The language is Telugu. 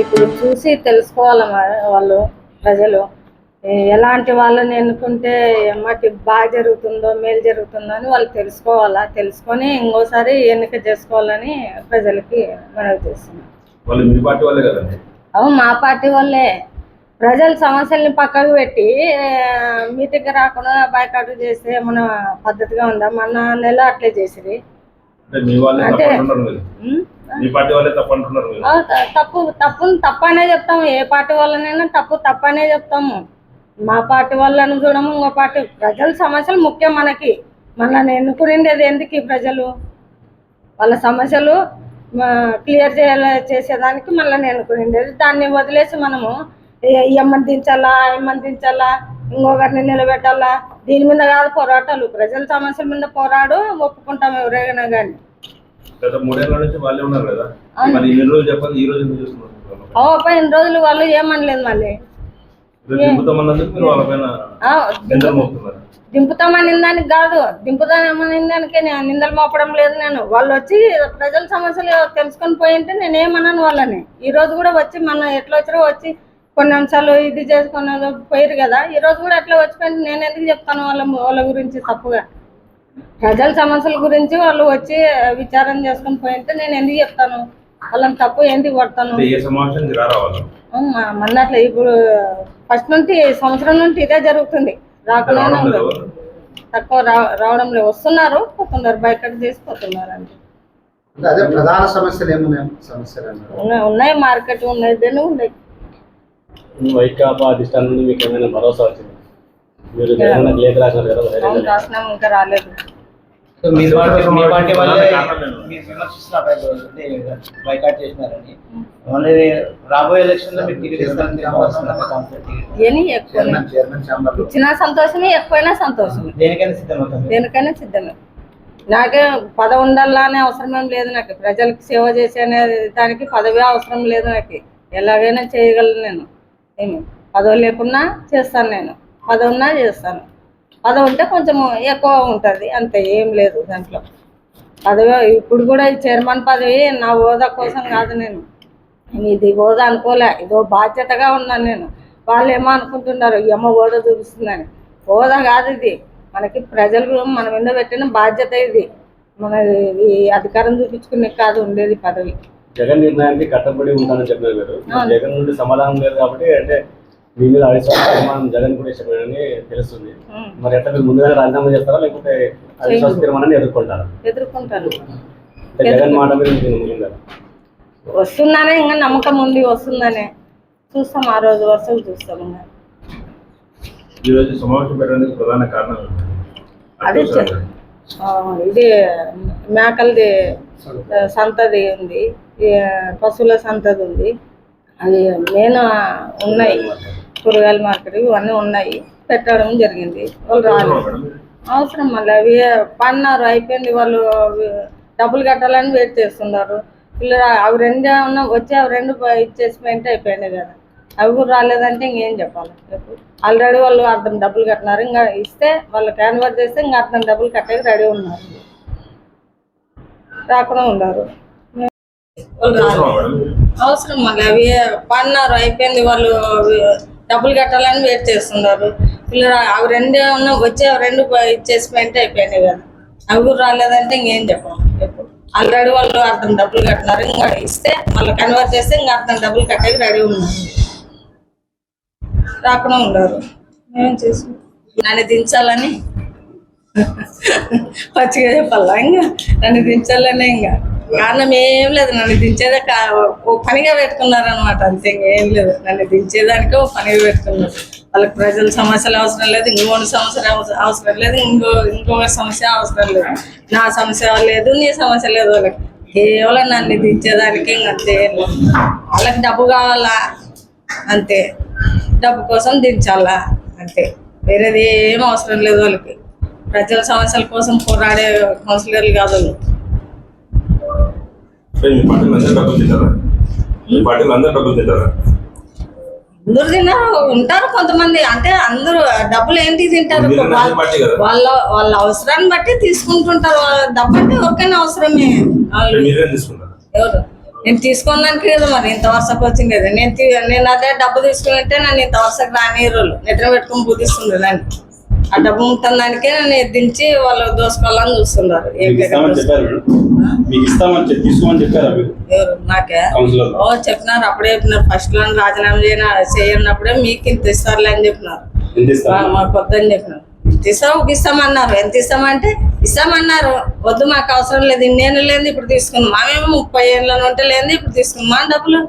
ఇప్పుడు చూసి తెలుసుకోవాలి వాళ్ళు ప్రజలు. ఎలాంటి వాళ్ళని ఎన్నుకుంటే మాకు బాగా జరుగుతుందో మేలు జరుగుతుందో అని వాళ్ళు తెలుసుకోవాలా? తెలుసుకొని ఇంకోసారి ఎన్నిక చేసుకోవాలని ప్రజలకి మనవి చేస్తున్నాం. వాళ్ళు మీ పార్టీ వాళ్ళే కదండి? అవు మా పార్టీ వాళ్ళే. ప్రజల సమస్యల్ని పక్కకు పెట్టి మీటింగ్ రాకుండా బైకాట్ చేస్తే మన పద్ధతిగా ఉందా? మన నెల అట్లే చేసిరి అంటే మీ వాళ్ళే అంటే- తప్పంటున్నారు మీరు. ఉం? మీ పార్టీ వాళ్ళే తప్పంటున్నారు మీరు. ఆ, త- తప్పు తప్పు తప్పనే చెప్తాము. ఏ పార్టీ వాళ్ళనైనా తప్పు తప్పనే చెప్తాము. మా పార్టీ వాళ్ళని చూడము ఇంకో పార్టీ. ప్రజల సమస్యలు ముఖ్యం మనకి. మనల్ని ఎన్నుకునేది ఎందుకు ఈ ప్రజలు? వాళ్ళ సమస్యలు క్లియర్ చేయాల చేసేదానికి మనల్ని ఎన్నుకునేది దాన్ని వదిలేసి మనము ఏ- ఈ అమ్మని దించాలా ఆ అమ్మని దించాలా ఇంకొకరిని నిలబెట్టాలా? దీని మీద కాదు పోరాటాలు. ప్రజల సమస్యల మీద పోరాడు ఒప్పుకుంటాం ఎవరైనా కానీ గత మూడేళ్ళ నుంచి వాళ్ళే ఉన్నారు కదా? మరి ఇన్ని రోజులు చెప్పాలి ఈ రోజు ఎందుకు చేస్తున్నారు? ఓ పైన రోజులు వాళ్ళు ఏమనలేదు మళ్ళీ. రేపు దింపుతామన్నందుకు మీరు వాళ్ళ పైన ఆ, నిందలు మోపుతున్నారు. దింపుతామని దానికి కాదు. దింపుతామని దానికి నేను నిందలు మోపడం లేదు నేను. వాళ్ళు వచ్చి ప్రజల సమస్యలు తెలుసుకొని పోయింటే నేను ఏమన్నాను వాళ్ళని. ఈ రోజు కూడా వచ్చి మన ఎట్లా వచ్చారో వచ్చి కొన్ని అంశాలు ఇది చేసుకున్న పోయారు కదా. ఈ రోజు కూడా అట్లా వచ్చిపోయింది. నేను ఎందుకు చెప్తాను వాళ్ళ వాళ్ళ గురించి తప్పుగా? ప్రజల సమస్యల గురించి వాళ్ళు వచ్చి విచారణ చేసుకొని పోయింటే నేను ఎందుకు చెప్తాను? వాళ్ళని తప్పు ఎందుకు పడతాను అంటే ఏ సమావేశానికి రారా వాళ్ళు అవును, మన్నట్లే ఇప్పుడు ఫస్ట్ నుండి సంవత్సరం నుండి ఇదే జరుగుతుంది. రాకుండా. తక్కువ రావడం లేదు వస్తున్నారు పోతున్నారు బయట చేసి పోతున్నారు అంతే అంటే అదే ప్రధాన సమస్యలు ఏమున్నాయి? సమస్యలు అన్నారు ఉన్నాయి ఉన్నాయి మార్కెట్ ఉన్నాయి దేని ఉన్నాయి. వైకాపా అధిష్టానం నుండి మీకు ఏమైనా భరోసా వచ్చింది? మీరు లేఖ రాసినారు కదా ఇంకా రాలేదు. మీ పార్టీ? మీరు విమర్శిస్తున్నారు అంటే బైకాట్ చేసినారని. రాబోయే మీరు టికెట్ ఇస్తారని ఇచ్చినా సంతోషమే ఎక్కువైనా సంతోషమే. దేనికైనా సిద్ధమే. నాకే పదవి ఉండాలా అనే అవసరం ఏం లేదు నాకు. ప్రజలకు సేవ చేసే అనే దానికి పదవి అవసరం లేదు నాకు. ఎలాగైనా చేయగలను నేను. ఏమి? పదవి లేకున్నా చేస్తాను నేను. పదవి ఉన్నా చేస్తాను. పదవి ఉంటే కొంచెం ఎక్కువ ఉంటుంది. అంతే ఏం లేదు దాంట్లో. పదవి ఇప్పుడు కూడా ఈ చైర్మన్ పదవి నా హోదా కోసం కాదు నేను. ఇది హోదా అనుకోలే. ఇదో బాధ్యతగా ఉన్నాను నేను. వాళ్ళు ఏమో అనుకుంటున్నారు ఈ అమ్మ హోదా చూపిస్తుందని. హోదా కాదు ఇది. మనకి ప్రజలు మన మీద పెట్టిన బాధ్యత ఇది. మన అధికారం చూపించుకునే కాదు ఉండేది పదవి. జగన్ నిర్ణయానికి కట్టబడి ఉంటానని చెప్పినారు మీరు. జగన్ నుండి సమాధానం లేదు కాబట్టి అంటే మీ మీద అవిశ్వాస తీర్మానం జగన్ కూడా ఇష్టమని తెలుస్తుంది. మరి ఎట్లా మీరు ముందుగానే రాజీనామా చేస్తారా? లేకపోతే అవిశ్వాస తీర్మానాన్ని ఎదుర్కొంటారా? ఎదుర్కొంటారు అంటే జగన్ మాట మీద? వస్తుందనే ఇంకా నమ్మకం ఉంది వస్తుందనే. చూస్తాం ఆ రోజు వరుసలు చూస్తాం ఇంకా. ఈ రోజు సమావేశం పెట్టడానికి ప్రధాన కారణం? అదే ఇది మేకలది సంతది ఉంది. పశువుల సంతది ఉంది. అవి మెయిన్ ఉన్నాయి. కూరగాయల మార్కెట్ ఇవన్నీ ఉన్నాయి. పెట్టడం జరిగింది. వాళ్ళు రాలేదు. అవసరం మళ్ళీ అవి పన్నారు అయిపోయింది. వాళ్ళు డబ్బులు కట్టాలని వెయిట్ చేస్తున్నారు. పిల్లలు అవి రెండు ఉన్న వచ్చి అవి రెండు ఇచ్చేసి పోయింటే అయిపోయింది కదా. అవి కూడా రాలేదంటే ఇంకేం చెప్పాలి? ఆల్రెడీ వాళ్ళు అర్థం డబ్బులు కట్టినారు. ఇంకా ఇస్తే వాళ్ళు క్యాన్వర్ చేస్తే ఇంకా అర్థం డబ్బులు కట్టేది రెడీ ఉన్నారు. రాకుండా ఉన్నారు వాళ్ళు రాలేదు. అవసరమా మేడం? అవసరం మళ్ళీ అవి పన్నారు అయిపోయింది వాళ్ళు అవి డబ్బులు కట్టాలని వెయిట్ చేస్తున్నారు. పిల్లలు అవి రెండే ఉన్న వచ్చి అవి రెండు ఇచ్చేసి పోయింటే అయిపోయినాయి కదా. అవి కూడా రాలేదంటే ఇంకేం చెప్పాలి? ఆల్రెడీ వాళ్ళు అర్థం డబ్బులు కట్టినారు ఇంకా ఇస్తే మళ్ళీ కన్వర్ట్ చేస్తే ఇంకా అర్థం డబ్బులు కట్టేకి రెడీ ఉన్నారు. రాకుండా ఉన్నారు. ఏం చేసి నన్ను దించాలని? పచ్చిగా చెప్పాలా? ఇంకా నన్ను దించాలనే ఇంకా? కారణం ఏం లేదు. నన్ను దించేదే ఓ పనిగా పెట్టుకున్నారు అనమాట అంతే ఇంకేం లేదు. నన్ను దించేదానికి ఓ పనిగా పెట్టుకున్నారు. వాళ్ళకి ప్రజల సమస్యలు అవసరం లేదు. ఇంకోటి సమస్య అవసరం లేదు. ఇంకో ఇంకొక సమస్య అవసరం లేదు. నా సమస్య లేదు నీ సమస్య లేదు వాళ్ళకి కేవలం నన్ను దించేదానికి అంతే లేదు. వాళ్ళకి డబ్బు కావాలా? అంతే. డబ్బు కోసం దించాలా? అంతే. వేరేది ఏం అవసరం లేదు వాళ్ళకి. ప్రజల సమస్యల కోసం పోరాడే కౌన్సిలర్లు కాదు వాళ్ళు. అంటే మీ పార్టీలు అందరూ డబ్బులు తింటారా? మీ పార్టీలు అందరూ డబ్బులు తింటారా? అందరూ తిన్నారు ఉంటారు కొంతమంది. అంటే అందరూ డబ్బులు ఏంటి తింటారు? వాళ్ళ- వాళ్ళ అవసరాన్ని బట్టి తీసుకుంటుంటారు. డబ్బు అంటే ఎవరికైనా అవసరమే. ఎవరు? నేను తీసుకున్నానికి కదా మరి. ఇంత వరుసకు వచ్చింది కదా. నేను నేను అదే డబ్బు తీసుకున్నట్టే నన్ను ఇంత వరుసకు రానియరు నిద్ర పెట్టుకుని బుద్ధిస్తుంది దాన్ని. ఆ డబ్బు ఉంటుందానికే నన్ను ఎద్దించి వాళ్ళు దోసుకోవాలని చూస్తున్నారు. నాకే? ఓ చెప్పినారు. అప్పుడే చెప్పినారు. ఫస్ట్లో రాజీనామా చేయన చేయనప్పుడే మీకు ఇంత ఇస్తారులే అని చెప్పినారు. మాకు వద్దని చెప్పినారు. ఇస్తాం ఇస్తామన్నారు. ఎంత ఇస్తామంటే ఇస్తామన్నారు. వద్దు మాకు అవసరం లేదు. ఇన్నేళ్ళు లేదు ఇప్పుడు తీసుకుందాం. మామేమో ముప్పై ఏళ్ళ ఉంటే లేదు ఇప్పుడు తీసుకుందాం. మా డబ్బులు